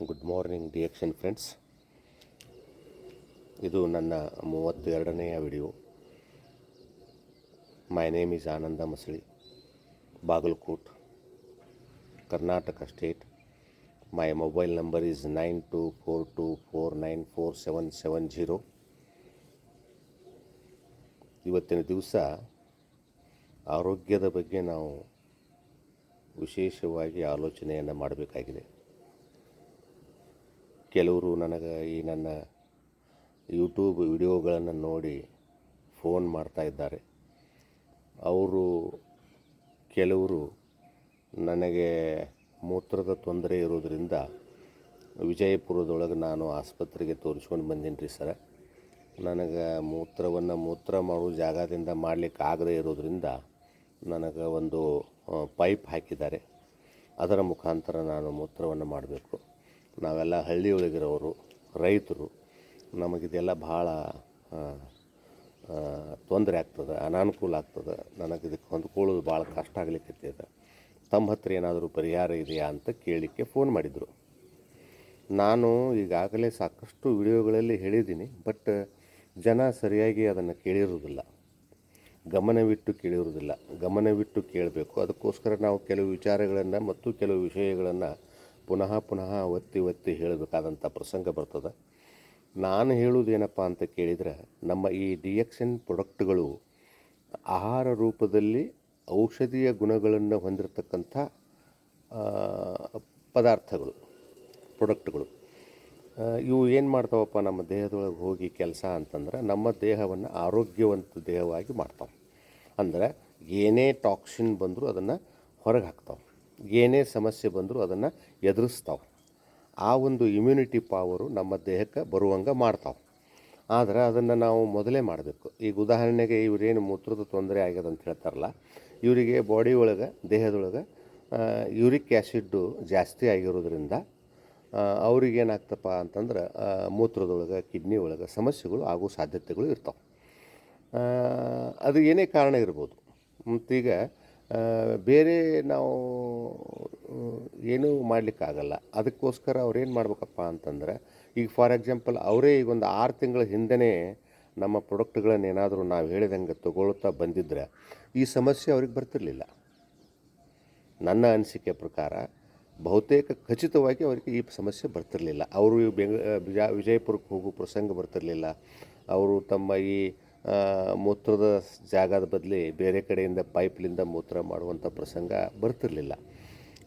Good morning ಡಿಯಕ್ಷನ್ friends ಇದು ನನ್ನ ಮೂವತ್ತೆರಡನೆಯ video my name is Anand Masali Bagalkot Karnataka state my mobile number is nine two four two four nine four seven seven zero ಇವತ್ತಿನ ದಿವಸ ಆರೋಗ್ಯದ ಬಗ್ಗೆ ನಾವು ವಿಶೇಷವಾಗಿ ಆಲೋಚನೆಯನ್ನು ಮಾಡಬೇಕಾಗಿದೆ. ಕೆಲವರು ನನಗೆ ಈ ನನ್ನ ಯೂಟ್ಯೂಬ್ ವಿಡಿಯೋಗಳನ್ನು ನೋಡಿ ಫೋನ್ ಮಾಡ್ತಾ ಇದ್ದಾರೆ. ಅವರು ಕೆಲವರು ನನಗೆ ಮೂತ್ರದ ತೊಂದರೆ ಇರೋದರಿಂದ ವಿಜಯಪುರದೊಳಗೆ ನಾನು ಆಸ್ಪತ್ರೆಗೆ ತೋರಿಸ್ಕೊಂಡು ಬಂದೀನಿ ರೀ ಸರ. ನನಗೆ ಮೂತ್ರವನ್ನು ಮೂತ್ರ ಮಾಡೋ ಜಾಗದಿಂದ ಮಾಡಲಿಕ್ಕೆ ಆಗದೇ ಇರೋದರಿಂದ ನನಗೆ ಒಂದು ಪೈಪ್ ಹಾಕಿದ್ದಾರೆ. ಅದರ ಮುಖಾಂತರ ನಾನು ಮೂತ್ರವನ್ನು ಮಾಡಬೇಕು. ನಾವೆಲ್ಲ ಹಳ್ಳಿಯೊಳಗಿರೋರು, ರೈತರು, ನಮಗಿದೆಲ್ಲ ಭಾಳ ತೊಂದರೆ ಆಗ್ತದೆ, ಅನಾನುಕೂಲ ಆಗ್ತದೆ. ನನಗೆ ಇದಕ್ಕೆ ಹೊಂದ್ಕೊಳ್ಳೋದು ಭಾಳ ಕಷ್ಟ ಆಗಲಿಕ್ಕೆ ತಮ್ಮ ಹತ್ರ ಏನಾದರೂ ಪರಿಹಾರ ಇದೆಯಾ ಅಂತ ಕೇಳಲಿಕ್ಕೆ ಫೋನ್ ಮಾಡಿದರು. ನಾನು ಈಗಾಗಲೇ ಸಾಕಷ್ಟು ವಿಡಿಯೋಗಳಲ್ಲಿ ಹೇಳಿದ್ದೀನಿ ಬಟ್ ಜನ ಸರಿಯಾಗಿ ಅದನ್ನು ಕೇಳಿರುವುದಿಲ್ಲ. ಗಮನವಿಟ್ಟು ಕೇಳಿರುವುದಿಲ್ಲ. ಗಮನವಿಟ್ಟು ಕೇಳಬೇಕು. ಅದಕ್ಕೋಸ್ಕರ ನಾವು ಕೆಲವು ವಿಚಾರಗಳನ್ನು ಮತ್ತು ಕೆಲವು ವಿಷಯಗಳನ್ನು ಪುನಃ ಪುನಃ ಒತ್ತಿ ಒತ್ತಿ ಹೇಳಬೇಕಾದಂಥ ಪ್ರಸಂಗ ಬರ್ತದೆ. ನಾನು ಹೇಳುವುದೇನಪ್ಪ ಅಂತ ಕೇಳಿದರೆ, ನಮ್ಮ ಈ ಡಿ ಎಕ್ಸನ್ ಪ್ರಾಡಕ್ಟ್ಗಳು ಆಹಾರ ರೂಪದಲ್ಲಿ ಔಷಧೀಯ ಗುಣಗಳನ್ನು ಹೊಂದಿರತಕ್ಕಂಥ ಪದಾರ್ಥಗಳು, ಪ್ರಾಡಕ್ಟ್ಗಳು. ಇವು ಏನು ಮಾಡ್ತಾವಪ್ಪ, ನಮ್ಮ ದೇಹದೊಳಗೆ ಹೋಗಿ ಕೆಲಸ ಅಂತಂದ್ರೆ, ನಮ್ಮ ದೇಹವನ್ನು ಆರೋಗ್ಯವಂತ ದೇಹವಾಗಿ ಮಾಡ್ತಾವೆ. ಅಂದ್ರೆ ಏನೇ ಟಾಕ್ಸಿನ್ ಬಂದರೂ ಅದನ್ನು ಹೊರಗೆ ಹಾಕ್ತಾವೆ. ಏನೇ ಸಮಸ್ಯೆ ಬಂದರೂ ಅದನ್ನು ಎದುರಿಸ್ತಾವೆ. ಆ ಒಂದು ಇಮ್ಯುನಿಟಿ ಪವರು ನಮ್ಮ ದೇಹಕ್ಕೆ ಬರುವಂಗೆ ಮಾಡ್ತಾವೆ. ಆದರೆ ಅದನ್ನು ನಾವು ಮೊದಲೇ ಮಾಡಬೇಕು. ಈಗ ಉದಾಹರಣೆಗೆ ಇವರೇನು ಮೂತ್ರದ ತೊಂದರೆ ಆಗ್ಯದ ಅಂತ ಹೇಳ್ತಾರಲ್ಲ, ಇವರಿಗೆ ಬಾಡಿ ಒಳಗೆ, ದೇಹದೊಳಗೆ ಯೂರಿಕ್ ಆ್ಯಸಿಡ್ಡು ಜಾಸ್ತಿ ಆಗಿರೋದ್ರಿಂದ ಅವ್ರಿಗೇನಾಗ್ತಪ್ಪ ಅಂತಂದ್ರೆ ಮೂತ್ರದೊಳಗೆ, ಕಿಡ್ನಿ ಒಳಗೆ ಸಮಸ್ಯೆಗಳು ಆಗೋ ಸಾಧ್ಯತೆಗಳು ಇರ್ತಾವೆ. ಅದು ಏನೇ ಕಾರಣ ಇರ್ಬೋದು. ಮತ್ತೀಗ ಬೇರೆ ನಾವು ಏನೂ ಮಾಡಲಿಕ್ಕಾಗಲ್ಲ. ಅದಕ್ಕೋಸ್ಕರ ಅವ್ರು ಏನು ಮಾಡ್ಬೇಕಪ್ಪ ಅಂತಂದ್ರೆ, ಈಗ ಫಾರ್ ಎಕ್ಸಾಂಪಲ್ ಅವರೇ ಈಗ ಒಂದು ಆರು ತಿಂಗಳ ಹಿಂದೆನೇ ನಮ್ಮ ಪ್ರಾಡಕ್ಟ್ಗಳನ್ನು ಏನಾದರೂ ನಾವು ಹೇಳಿದಂಗೆ ತಗೊಳ್ತಾ ಬಂದಿದ್ದರೆ ಈ ಸಮಸ್ಯೆ ಅವ್ರಿಗೆ ಬರ್ತಿರಲಿಲ್ಲ. ನನ್ನ ಅನಿಸಿಕೆ ಪ್ರಕಾರ ಬಹುತೇಕ ಖಚಿತವಾಗಿ ಅವರಿಗೆ ಈ ಸಮಸ್ಯೆ ಬರ್ತಿರಲಿಲ್ಲ. ಅವರು ಬೆಂಗ ವಿಜಯ ವಿಜಯಪುರಕ್ಕೆ ಹೋಗೋ ಪ್ರಸಂಗ ಬರ್ತಿರಲಿಲ್ಲ. ಅವರು ತಮ್ಮ ಈ ಮೂತ್ರದ ಜಾಗದ ಬದಲಿ ಬೇರೆ ಕಡೆಯಿಂದ ಪೈಪ್ಲಿಂದ ಮೂತ್ರ ಮಾಡುವಂಥ ಪ್ರಸಂಗ ಬರ್ತಿರಲಿಲ್ಲ.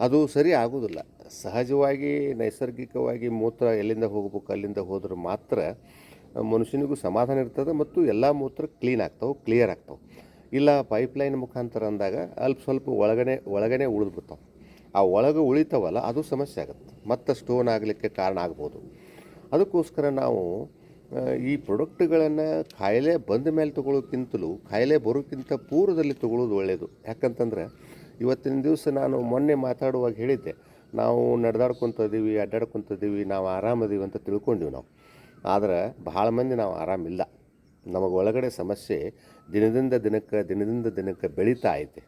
ಅದು ಸರಿ ಆಗೋದಿಲ್ಲ. ಸಹಜವಾಗಿ, ನೈಸರ್ಗಿಕವಾಗಿ ಮೂತ್ರ ಎಲ್ಲಿಂದ ಹೋಗಬೇಕು, ಅಲ್ಲಿಂದ ಹೋದ್ರೆ ಮಾತ್ರ ಮನುಷ್ಯನಿಗೂ ಸಮಾಧಾನ ಇರ್ತದೆ ಮತ್ತು ಎಲ್ಲ ಮೂತ್ರ ಕ್ಲೀನ್ ಆಗ್ತಾವೆ, ಕ್ಲಿಯರ್ ಆಗ್ತಾವೆ. ಇಲ್ಲ, ಪೈಪ್ಲೈನ್ ಮುಖಾಂತರ ಅಂದಾಗ ಅಲ್ಪ ಸ್ವಲ್ಪ ಒಳಗನೆ ಒಳಗನೆ ಉಳಿದ್ಬಿಡ್ತಾವೆ ಆ ಒಳಗೆ ಉಳಿತಾವಲ್ಲ, ಅದು ಸಮಸ್ಯೆ ಆಗುತ್ತೆ. ಮತ್ತೆ ಸ್ಟೋನ್ ಆಗಲಿಕ್ಕೆ ಕಾರಣ ಆಗ್ಬೋದು. ಅದಕ್ಕೋಸ್ಕರ ನಾವು ಈ ಪ್ರೊಡಕ್ಟ್ಗಳನ್ನು ಕಾಯಿಲೆ ಬಂದ ಮೇಲೆ ತೊಗೊಳ್ಳೋಕ್ಕಿಂತಲೂ ಕಾಯಿಲೆ ಬರೋಕ್ಕಿಂತ ಪೂರ್ವದಲ್ಲಿ ತೊಗೊಳ್ಳೋದು ಒಳ್ಳೆಯದು ಯಾಕಂತಂದ್ರೆ ಇವತ್ತಿನ ದಿವಸ ನಾನು ಮೊನ್ನೆ ಮಾತಾಡುವಾಗ ಹೇಳಿದ್ದೆ, ನಾವು ನಡೆದಾಡ್ಕೊತಿದ್ದೀವಿ ಅಡ್ಡಾಡ್ಕೊತಿದ್ದೀವಿ ನಾವು ಆರಾಮದೀವಿ ಅಂತ ತಿಳ್ಕೊಂಡೀವಿ ನಾವು. ಆದರೆ ಭಾಳ ಮಂದಿ ನಾವು ಆರಾಮಿಲ್ಲ. ನಮಗೆ ಒಳಗಡೆ ಸಮಸ್ಯೆ ದಿನದಿಂದ ದಿನಕ್ಕೆ ದಿನದಿಂದ ದಿನಕ್ಕೆ ಬೆಳೀತಾ ಐತೆ.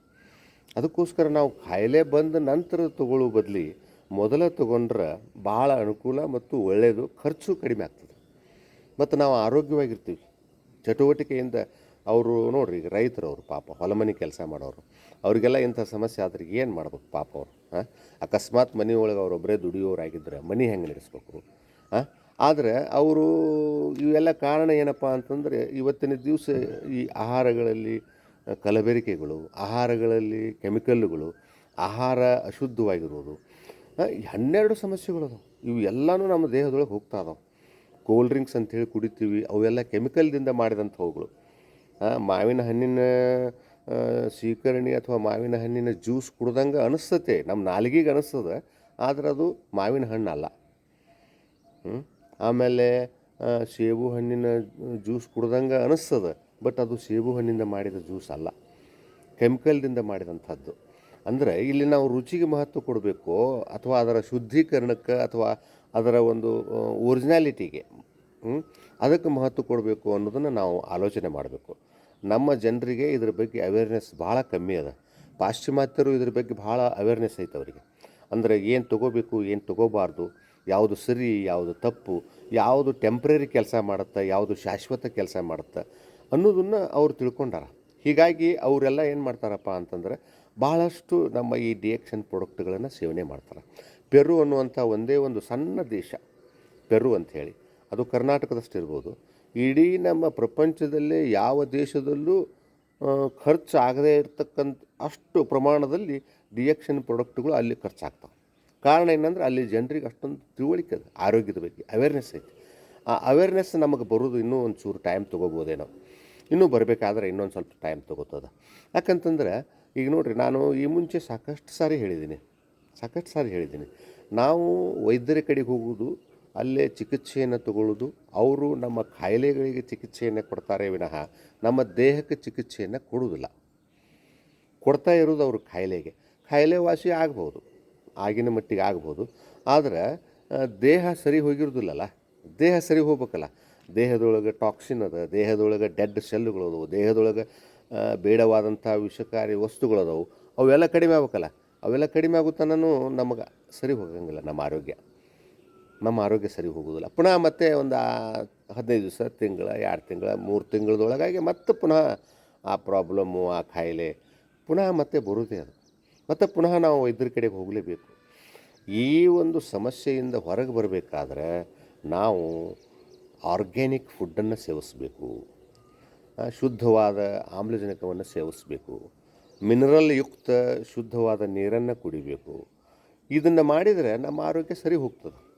ಅದಕ್ಕೋಸ್ಕರ ನಾವು ಕಾಯಿಲೆ ಬಂದ ನಂತರ ತಗೊಳ್ಳೋ ಬದಲಿ ಮೊದಲ ತಗೊಂಡ್ರೆ ಭಾಳ ಅನುಕೂಲ ಮತ್ತು ಒಳ್ಳೆಯದು ಖರ್ಚು ಕಡಿಮೆ ಆಗ್ತದೆ. ಮತ್ತು ನಾವು ಆರೋಗ್ಯವಾಗಿರ್ತೀವಿ. ಚಟುವಟಿಕೆಯಿಂದ ಅವರು ನೋಡ್ರಿ ಈಗ ರೈತರು ರೈತರವರು ಪಾಪ ಹೊಲ ಮನೆ ಕೆಲಸ ಮಾಡೋರು. ಅವರಿಗೆಲ್ಲ ಇಂಥ ಸಮಸ್ಯೆ ಆದ್ರೆ ಏನು ಮಾಡ್ಬೇಕು ಪಾಪ ಅವರು ಹಾಂ ಅಕಸ್ಮಾತ್ ಮನೆಯೊಳಗೆ ಅವರೊಬ್ಬರೇ ದುಡಿಯೋರಾಗಿದ್ದರೆ ಮನೆ ಹೆಂಗೆ ನಡೆಸ್ಬೇಕು? ಹಾಂ ಆದರೆ ಅವರು ಇವೆಲ್ಲ ಕಾರಣ ಏನಪ್ಪ ಅಂತಂದರೆ ಇವತ್ತಿನ ದಿವಸ ಈ ಆಹಾರಗಳಲ್ಲಿ ಕಲಬೆರಿಕೆಗಳು, ಆಹಾರಗಳಲ್ಲಿ ಕೆಮಿಕಲ್ಗಳು, ಆಹಾರ ಅಶುದ್ಧವಾಗಿರೋದು ಹನ್ನೆರಡು ಸಮಸ್ಯೆಗಳು ಅದಾವೆ. ಇವು ಎಲ್ಲನೂ ನಮ್ಮ ದೇಹದೊಳಗೆ ಹೋಗ್ತಾ ಅದಾವೆ. ಕೋಲ್ಡ್ ಡ್ರಿಂಕ್ಸ್ ಅಂತೇಳಿ ಕುಡಿತೀವಿ, ಅವೆಲ್ಲ ಕೆಮಿಕಲ್ದಿಂದ ಮಾಡಿದಂಥವುಗಳು ಮಾವಿನ ಹಣ್ಣಿನ ಸ್ವೀಕರಣೆ ಅಥವಾ ಮಾವಿನ ಹಣ್ಣಿನ ಜ್ಯೂಸ್ ಕುಡ್ದಂಗೆ ಅನಿಸ್ತತೆ ನಮ್ಮ ನಾಲಿಗೆಗೆ ಅನಿಸ್ತದೆ, ಆದ್ರೆ ಅದು ಮಾವಿನ ಹಣ್ಣು ಅಲ್ಲ ಆಮೇಲೆ ಸೇಬು ಹಣ್ಣಿನ ಜ್ಯೂಸ್ ಕುಡ್ದಂಗೆ ಅನಿಸ್ತದೆ ಬಟ್ ಅದು ಸೇಬು ಹಣ್ಣಿಂದ ಮಾಡಿದ ಜ್ಯೂಸ್ ಅಲ್ಲ. ಕೆಮಿಕಲ್ದಿಂದ ಮಾಡಿದಂಥದ್ದು ಅಂದರೆ ಇಲ್ಲಿ ನಾವು ರುಚಿಗೆ ಮಹತ್ವ ಕೊಡಬೇಕು, ಅಥವಾ ಅದರ ಶುದ್ಧೀಕರಣಕ್ಕೆ ಅಥವಾ ಅದರ ಒಂದು ಒರಿಜಿನಾಲಿಟಿಗೆ ಅದಕ್ಕೆ ಮಹತ್ವ ಕೊಡಬೇಕು ಅನ್ನೋದನ್ನು ನಾವು ಆಲೋಚನೆ ಮಾಡಬೇಕು. ನಮ್ಮ ಜನರಿಗೆ ಇದ್ರ ಬಗ್ಗೆ ಅವೇರ್ನೆಸ್ ಭಾಳ ಕಮ್ಮಿ ಅದ. ಪಾಶ್ಚಿಮಾತ್ಯರು ಇದ್ರ ಬಗ್ಗೆ ಭಾಳ ಅವೇರ್ನೆಸ್ ಐತೆ ಅವರಿಗೆ. ಅಂದರೆ ಏನು ತೊಗೋಬೇಕು, ಏನು ತೊಗೋಬಾರ್ದು, ಯಾವುದು ಸರಿ, ಯಾವುದು ತಪ್ಪು, ಯಾವುದು ಟೆಂಪ್ರರಿ ಕೆಲಸ ಮಾಡುತ್ತೆ, ಯಾವುದು ಶಾಶ್ವತ ಕೆಲಸ ಮಾಡುತ್ತೆ ಅನ್ನೋದನ್ನು ಅವ್ರು ತಿಳ್ಕೊಂಡಾರ. ಹೀಗಾಗಿ ಅವರೆಲ್ಲ ಏನು ಮಾಡ್ತಾರಪ್ಪ ಅಂತಂದ್ರೆ, ಭಾಳಷ್ಟು ನಮ್ಮ ಈ ಡಿಎಕ್ಷನ್ ಪ್ರಾಡಕ್ಟ್ಗಳನ್ನು ಸೇವನೆ ಮಾಡ್ತಾರೆ. ಪೆರು ಅನ್ನುವಂಥ ಒಂದೇ ಒಂದು ಸಣ್ಣ ದೇಶ, ಪೆರು ಅಂಥೇಳಿ ಅದು ಕರ್ನಾಟಕದಷ್ಟಿರ್ಬೋದು ಇಡೀ ನಮ್ಮ ಪ್ರಪಂಚದಲ್ಲೇ ಯಾವ ದೇಶದಲ್ಲೂ ಖರ್ಚು ಆಗದೇ ಇರತಕ್ಕಂಥ ಅಷ್ಟು ಪ್ರಮಾಣದಲ್ಲಿ ಡಿಯಕ್ಷನ್ ಪ್ರಾಡಕ್ಟ್ಗಳು ಅಲ್ಲಿ ಖರ್ಚಾಗ್ತವೆ. ಕಾರಣ ಏನಂದ್ರೆ ಅಲ್ಲಿ ಜನರಿಗೆ ಅಷ್ಟೊಂದು ತಿಳುವಳಿಕೆ ಅದು ಆರೋಗ್ಯದ ಬಗ್ಗೆ ಅವೇರ್ನೆಸ್ ಐತಿ. ಆ ಅವೇರ್ನೆಸ್ ನಮಗೆ ಬರೋದು ಇನ್ನೂ ಒಂದು ಚೂರು ಟೈಮ್ ತೊಗೋಬೋದೇನೋ ಇನ್ನೂ ಬರಬೇಕಾದ್ರೆ ಇನ್ನೊಂದು ಸ್ವಲ್ಪ ಟೈಮ್ ತೊಗೋತದ. ಯಾಕಂತಂದ್ರೆ, ಈಗ ನೋಡಿರಿ, ನಾನು ಈ ಮುಂಚೆ ಸಾಕಷ್ಟು ಸಾರಿ ಹೇಳಿದ್ದೀನಿ. ಸಾಕಷ್ಟು ಸಾರಿ ಹೇಳಿದ್ದೀನಿ. ನಾವು ವೈದ್ಯರ ಕಡೆಗೆ ಹೋಗುವುದು, ಅಲ್ಲೇ ಚಿಕಿತ್ಸೆಯನ್ನು ತಗೊಳ್ಳೋದು ಅವರು ನಮ್ಮ ಕಾಯಿಲೆಗಳಿಗೆ ಚಿಕಿತ್ಸೆಯನ್ನು ಕೊಡ್ತಾರೆ ವಿನಃ ನಮ್ಮ ದೇಹಕ್ಕೆ ಚಿಕಿತ್ಸೆಯನ್ನು ಕೊಡುವುದಿಲ್ಲ. ಕೊಡ್ತಾ ಇರೋದು ಅವರು ಕಾಯಿಲೆಗೆ. ಕಾಯಿಲೆ ವಾಸಿ ಆಗ್ಬೋದು, ಆಗಿನ ಮಟ್ಟಿಗೆ ಆಗ್ಬೋದು, ಆದರೆ ದೇಹ ಸರಿ ಹೋಗಿರೋದಿಲ್ಲಲ್ಲ ದೇಹ ಸರಿ ಹೋಗ್ಬೇಕಲ್ಲ? ದೇಹದೊಳಗೆ ಟಾಕ್ಸಿನ್ ಅದ, ದೇಹದೊಳಗೆ ಡೆಡ್ ಸೆಲ್ಗಳು ಅದಾವು, ದೇಹದೊಳಗೆ ಬೇಡವಾದಂಥ ವಿಷಕಾರಿ ವಸ್ತುಗಳದಾವು ಅವೆಲ್ಲ ಕಡಿಮೆ ಆಗ್ಬೇಕಲ್ಲ? ಅವೆಲ್ಲ ಕಡಿಮೆ ಆಗುತ್ತಾನೂ ನಮಗೆ ಸರಿ ಹೋಗಂಗಿಲ್ಲ, ನಮ್ಮ ಆರೋಗ್ಯ. ನಮ್ಮ ಆರೋಗ್ಯ ಸರಿ ಹೋಗೋದಿಲ್ಲ. ಪುನಃ ಮತ್ತೆ ಒಂದು ಹದಿನೈದು ದಿವಸ, ತಿಂಗಳ, ಎರಡು ತಿಂಗಳ, ಮೂರು ತಿಂಗಳದೊಳಗಾಗಿ ಮತ್ತೆ ಪುನಃ ಆ ಪ್ರಾಬ್ಲಮ್ಮು ಆ ಕಾಯಿಲೆ ಪುನಃ ಮತ್ತೆ ಬರುತ್ತೆ ಅದು. ಮತ್ತು ಪುನಃ ನಾವು ವೈದ್ಯರ ಕಡೆಗೆ ಹೋಗಲೇಬೇಕು. ಈ ಒಂದು ಸಮಸ್ಯೆಯಿಂದ ಹೊರಗೆ ಬರಬೇಕಾದ್ರೆ ನಾವು ಆರ್ಗ್ಯಾನಿಕ್ ಫುಡ್ಡನ್ನು ಸೇವಿಸಬೇಕು. ಶುದ್ಧವಾದ ಆಮ್ಲಜನಕವನ್ನು ಸೇವಿಸಬೇಕು. ಮಿನರಲ್ ಯುಕ್ತ ಶುದ್ಧವಾದ ನೀರನ್ನು ಕುಡಿಬೇಕು. ಇದನ್ನು ಮಾಡಿದರೆ ನಮ್ಮ ಆರೋಗ್ಯ ಸರಿ ಹೋಗ್ತದೆ.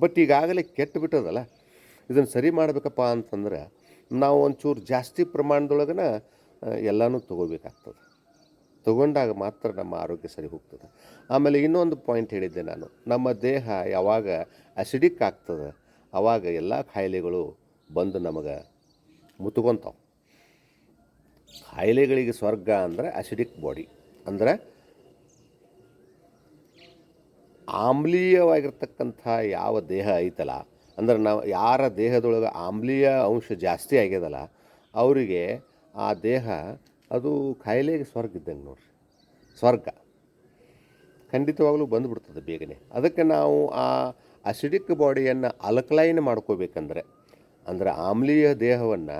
ಬಟ್ ಈಗಾಗಲೇ ಕೆಟ್ಟು ಬಿಟ್ಟದಲ್ಲ? ಇದನ್ನು ಸರಿ ಮಾಡಬೇಕಪ್ಪ ಅಂತಂದ್ರೆ ನಾವು ಒಂಚೂರು ಜಾಸ್ತಿ ಪ್ರಮಾಣದೊಳಗನ ಎಲ್ಲನೂ ತೊಗೋಬೇಕಾಗ್ತದೆ. ತಗೊಂಡಾಗ ಮಾತ್ರ ನಮ್ಮ ಆರೋಗ್ಯ ಸರಿ ಹೋಗ್ತದೆ. ಆಮೇಲೆ ಇನ್ನೊಂದು ಪಾಯಿಂಟ್ ಹೇಳಿದ್ದೆ ನಾನು. ನಮ್ಮ ದೇಹ ಯಾವಾಗ ಅಸಿಡಿಕ್ ಆಗ್ತದೆ ಆವಾಗ ಎಲ್ಲ ಖಾಯಿಲೆಗಳು ಬಂದು ನಮಗೆ ಮುತ್ಕೊಂತಾವೆ ಕಾಯಿಲೆಗಳಿಗೆ ಸ್ವರ್ಗ ಅಂದರೆ ಅಸಿಡಿಕ್ ಬಾಡಿ ಅಂದರೆ ಆಮ್ಲೀಯವಾಗಿರ್ತಕ್ಕಂಥ ಯಾವ ದೇಹ ಐತಲ್ಲ, ಅಂದ್ರೆ ನಾವು ಯಾರ ದೇಹದೊಳಗೆ ಆಮ್ಲೀಯ ಅಂಶ ಜಾಸ್ತಿ ಆಗ್ಯದಲ್ಲ, ಅವರಿಗೆ ಆ ದೇಹ ಅದು ಕಾಯಿಲೆಗೆ ಸ್ವರ್ಗ ಇದ್ದಂಗೆ ನೋಡ್ರಿ. ಸ್ವರ್ಗ. ಖಂಡಿತವಾಗಲೂ ಬಂದುಬಿಡ್ತದೆ ಬೇಗನೆ. ಅದಕ್ಕೆ ನಾವು ಆ ಅಸಿಡಿಕ್ ಬಾಡಿಯನ್ನು ಅಲ್ಕಲೈನ್ ಮಾಡ್ಕೋಬೇಕಂದ್ರೆ, ಅಂದರೆ ಆಮ್ಲೀಯ ದೇಹವನ್ನು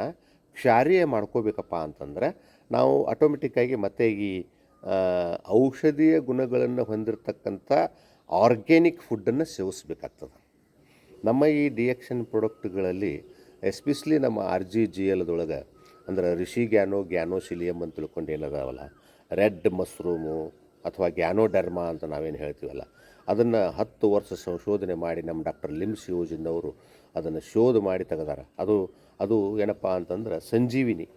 ಕ್ಷಾರೀಯ ಮಾಡ್ಕೋಬೇಕಪ್ಪ ಅಂತಂದ್ರೆ ನಾವು ಆಟೋಮೆಟಿಕ್ಕಾಗಿ ಮತ್ತೆ ಈ ಔಷಧೀಯ ಗುಣಗಳನ್ನು ಹೊಂದಿರತಕ್ಕಂಥ ಆರ್ಗ್ಯಾನಿಕ್ ಫುಡ್ಡನ್ನು ಸೇವಿಸ್ಬೇಕಾಗ್ತದೆ. ನಮ್ಮ ಈ ಡಿಯಕ್ಷನ್ ಪ್ರಾಡಕ್ಟ್ಗಳಲ್ಲಿ ಎಸ್ಪೆಷಲಿ ನಮ್ಮ ಆರ್ ಜಿ ಜಿ ಎಲ್ದೊಳಗೆ ಅಂದ್ರೆ ರಿಷಿ ಗ್ಯಾನೋ ಗ್ಯಾನೋಸಿಲಿಯಮ್ ಅಂತ ತಿಳ್ಕೊಂಡು ಏನದಾವಲ್ಲ, ರೆಡ್ ಮಶ್ರೂಮು ಅಥವಾ ಗ್ಯಾನೋಡರ್ಮಾ ಅಂತ ನಾವೇನು ಹೇಳ್ತೀವಲ್ಲ, ಅದನ್ನು ಹತ್ತು ವರ್ಷ ಸಂಶೋಧನೆ ಮಾಡಿ ನಮ್ಮ ಡಾಕ್ಟರ್ ಲಿಮ್ಸ್ ಅವರು ಅದನ್ನು ಶೋಧ ಮಾಡಿ ತೆಗೆದಾರ. ಅದು ಅದು ಏನಪ್ಪ ಅಂತಂದ್ರೆ ಸಂಜೀವಿನಿ.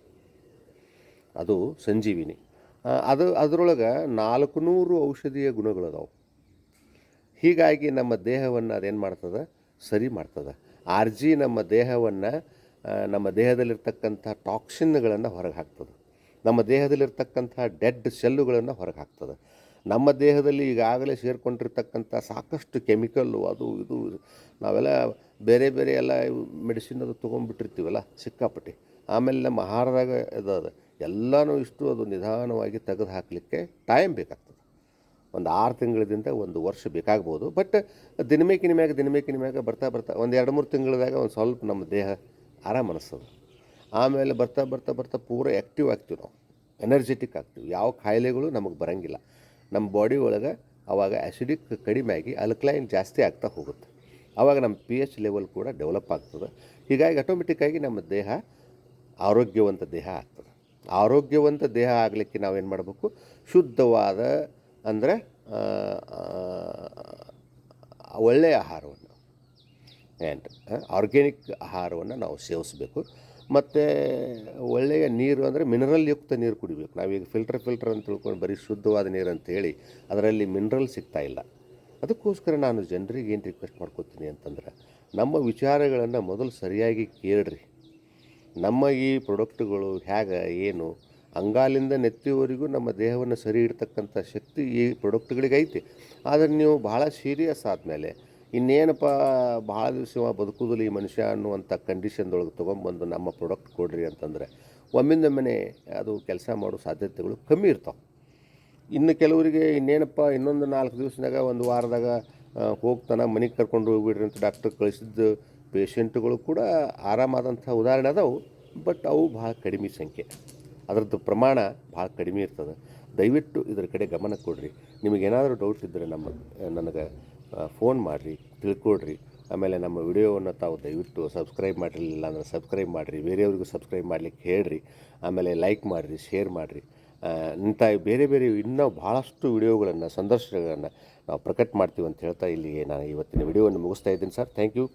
ಅದು ಸಂಜೀವಿನಿ. ಅದು ಅದರೊಳಗೆ ನಾಲ್ಕು ನೂರು ಔಷಧೀಯ ಗುಣಗಳದಾವು. ಹೀಗಾಗಿ ನಮ್ಮ ದೇಹವನ್ನು ಅದೇನು ಮಾಡ್ತದೆ? ಸರಿ ಮಾಡ್ತದೆ. ಆರ್ಜಿ ನಮ್ಮ ದೇಹವನ್ನು ನಮ್ಮ ದೇಹದಲ್ಲಿರ್ತಕ್ಕಂಥ ಟಾಕ್ಸಿನ್ಗಳನ್ನು ಹೊರಗೆ ಹಾಕ್ತದೆ. ನಮ್ಮ ದೇಹದಲ್ಲಿರ್ತಕ್ಕಂಥ ಡೆಡ್ ಸೆಲ್ಲುಗಳನ್ನು ಹೊರಗೆ ಹಾಕ್ತದೆ. ನಮ್ಮ ದೇಹದಲ್ಲಿ ಈಗಾಗಲೇ ಸೇರಿಕೊಂಡಿರ್ತಕ್ಕಂಥ ಸಾಕಷ್ಟು ಕೆಮಿಕಲ್ಲು ಅದು ಇದು ನಾವೆಲ್ಲ ಬೇರೆ ಬೇರೆ ಎಲ್ಲ ಮೆಡಿಸಿನ್ ಅದು ತೊಗೊಂಡ್ಬಿಟ್ಟಿರ್ತೀವಲ್ಲ ಸಿಕ್ಕಾಪಟ್ಟಿ. ಆಮೇಲೆ ನಮ್ಮ ಆಹಾರದಾಗ ಇದು ಅದು ಎಲ್ಲನೂ ಇಷ್ಟು ಅದು ನಿಧಾನವಾಗಿ ತೆಗೆದು ಹಾಕಲಿಕ್ಕೆ ಟೈಮ್ ಬೇಕಾಗ್ತದೆ. ಒಂದು ಆರು ತಿಂಗಳದಿಂದ ಒಂದು ವರ್ಷ ಬೇಕಾಗ್ಬೋದು. ಬಟ್ ದಿನಮೇಕಿನ ಮ್ಯಾಗ ದಿನಮೇಕಿನ ಮ್ಯಾಗ ಬರ್ತಾ ಬರ್ತಾ ಒಂದು ಎರಡು ಮೂರು ತಿಂಗಳದಾಗ ಒಂದು ಸ್ವಲ್ಪ ನಮ್ಮ ದೇಹ ಆರಾಮ ಅನಿಸ್ತದೆ. ಆಮೇಲೆ ಬರ್ತಾ ಬರ್ತಾ ಬರ್ತಾ ಪೂರ ಆ್ಯಕ್ಟಿವ್ ಆಗ್ತೀವಿ ನಾವು. ಎನರ್ಜೆಟಿಕ್ ಆಗ್ತೀವಿ. ಯಾವ ಕಾಯಿಲೆಗಳು ನಮಗೆ ಬರಂಗಿಲ್ಲ. ನಮ್ಮ ಬಾಡಿ ಒಳಗೆ ಆವಾಗ ಆ್ಯಸಿಡಿಕ್ ಕಡಿಮೆ ಆಗಿ ಅಲ್ಕ್ಲೈನ್ ಜಾಸ್ತಿ ಆಗ್ತಾ ಹೋಗುತ್ತೆ. ಆವಾಗ ನಮ್ಮ ಪಿ ಎಚ್ ಲೆವೆಲ್ ಕೂಡ ಡೆವಲಪ್ ಆಗ್ತದೆ. ಹೀಗಾಗಿ ಆಟೋಮೆಟಿಕ್ಕಾಗಿ ನಮ್ಮ ದೇಹ ಆರೋಗ್ಯವಂತ ದೇಹ ಆಗ್ತದೆ. ಆರೋಗ್ಯವಂತ ದೇಹ ಆಗಲಿಕ್ಕೆ ನಾವೇನು ಮಾಡಬೇಕು? ಶುದ್ಧವಾದ ಅಂದರೆ ಒಳ್ಳೆಯ ಆಹಾರವನ್ನು ಆ್ಯಂಡ್ ಆರ್ಗ್ಯಾನಿಕ್ ಆಹಾರವನ್ನು ನಾವು ಸೇವಿಸಬೇಕು. ಮತ್ತು ಒಳ್ಳೆಯ ನೀರು ಅಂದರೆ ಮಿನರಲ್ ಯುಕ್ತ ನೀರು ಕುಡಿಬೇಕು. ನಾವೀಗ ಫಿಲ್ಟರ್ ಫಿಲ್ಟರ್ ಅಂತ ತಿಳ್ಕೊಂಡು ಬರೀ ಶುದ್ಧವಾದ ನೀರು ಅಂತೇಳಿ ಅದರಲ್ಲಿ ಮಿನರಲ್ ಸಿಗ್ತಾ ಇಲ್ಲ. ಅದಕ್ಕೋಸ್ಕರ ನಾನು ಜನರಿಗೆ ಏನು ರಿಕ್ವೆಸ್ಟ್ ಮಾಡ್ಕೊತೀನಿ ಅಂತಂದ್ರೆ, ನಮ್ಮ ವಿಚಾರಗಳನ್ನು ಮೊದಲು ಸರಿಯಾಗಿ ಕೇಳ್ರಿ. ನಮ್ಮ ಈ ಪ್ರೊಡಕ್ಟ್ಗಳು ಹೇಗೆ ಏನು, ಅಂಗಾಲಿಂದ ನೆತ್ತಿಯವರೆಗೂ ನಮ್ಮ ದೇಹವನ್ನು ಸರಿ ಇಡ್ತಕ್ಕಂಥ ಶಕ್ತಿ ಈ ಪ್ರೊಡಕ್ಟ್ಗಳಿಗೆ ಐತಿ ಆದರೆ ನೀವು ಭಾಳ ಸೀರಿಯಸ್ ಆದಮೇಲೆ ಇನ್ನೇನಪ್ಪ ಭಾಳ ದಿವಸ ಬದುಕುದಿಲ್ಲ ಈ ಮನುಷ್ಯ ಅನ್ನುವಂಥ ಕಂಡೀಷನ್ದೊಳಗೆ ತೊಗೊಂಬಂದು ನಮ್ಮ ಪ್ರಾಡಕ್ಟ್ ಕೊಡ್ರಿ ಅಂತಂದರೆ ಒಮ್ಮಿಂದೊಮ್ಮೆ ಅದು ಕೆಲಸ ಮಾಡೋ ಸಾಧ್ಯತೆಗಳು ಕಮ್ಮಿ ಇರ್ತಾವೆ. ಇನ್ನು ಕೆಲವರಿಗೆ ಇನ್ನೇನಪ್ಪ, ಇನ್ನೊಂದು ನಾಲ್ಕು ದಿವಸದಾಗ, ಒಂದು ವಾರದಾಗ ಹೋಗ್ತಾನೆ, ಮನೆಗೆ ಕರ್ಕೊಂಡು ಹೋಗ್ಬಿಡ್ರಿ ಅಂತ ಡಾಕ್ಟರ್ ಕಳಿಸಿದ್ದು ಪೇಷಂಟ್ಗಳು ಕೂಡ ಆರಾಮಾದಂಥ ಉದಾಹರಣೆ ಅದಾವೆ ಬಟ್ ಅವು ಭಾಳ ಕಡಿಮೆ ಸಂಖ್ಯೆ. ಅದರದ್ದು ಪ್ರಮಾಣ ಭಾಳ ಕಡಿಮೆ ಇರ್ತದೆ. ದಯವಿಟ್ಟು ಇದರ ಕಡೆ ಗಮನ ಕೊಡಿರಿ. ನಿಮಗೇನಾದರೂ ಡೌಟ್ ಇದ್ದರೆ ನಮ್ಮ, ನನಗೆ ಫೋನ್ ಮಾಡಿರಿ ತಿಳ್ಕೊಡ್ರಿ ಆಮೇಲೆ ನಮ್ಮ ವಿಡಿಯೋವನ್ನು ತಾವು ದಯವಿಟ್ಟು ಸಬ್ಸ್ಕ್ರೈಬ್ ಮಾಡಿರಲಿಲ್ಲ ಅಂದರೆ ಸಬ್ಸ್ಕ್ರೈಬ್ ಮಾಡಿರಿ, ಬೇರೆಯವ್ರಿಗೂ ಸಬ್ಸ್ಕ್ರೈಬ್ ಮಾಡಲಿಕ್ಕೆ ಹೇಳ್ರಿ. ಆಮೇಲೆ ಲೈಕ್ ಮಾಡಿರಿ ಶೇರ್ ಮಾಡಿರಿ. ಇಂಥ ಬೇರೆ ಬೇರೆ ಇನ್ನೂ ಭಾಳಷ್ಟು ವಿಡಿಯೋಗಳನ್ನು, ಸಂದರ್ಶನಗಳನ್ನು ನಾವು ಪ್ರಕಟ ಮಾಡ್ತೀವಿ ಅಂತ ಹೇಳ್ತಾ ಇಲ್ಲಿಗೆ ನಾನು ಇವತ್ತಿನ ವಿಡಿಯೋವನ್ನು ಮುಗಿಸ್ತಾ ಇದ್ದೀನಿ ಸರ್. Thank you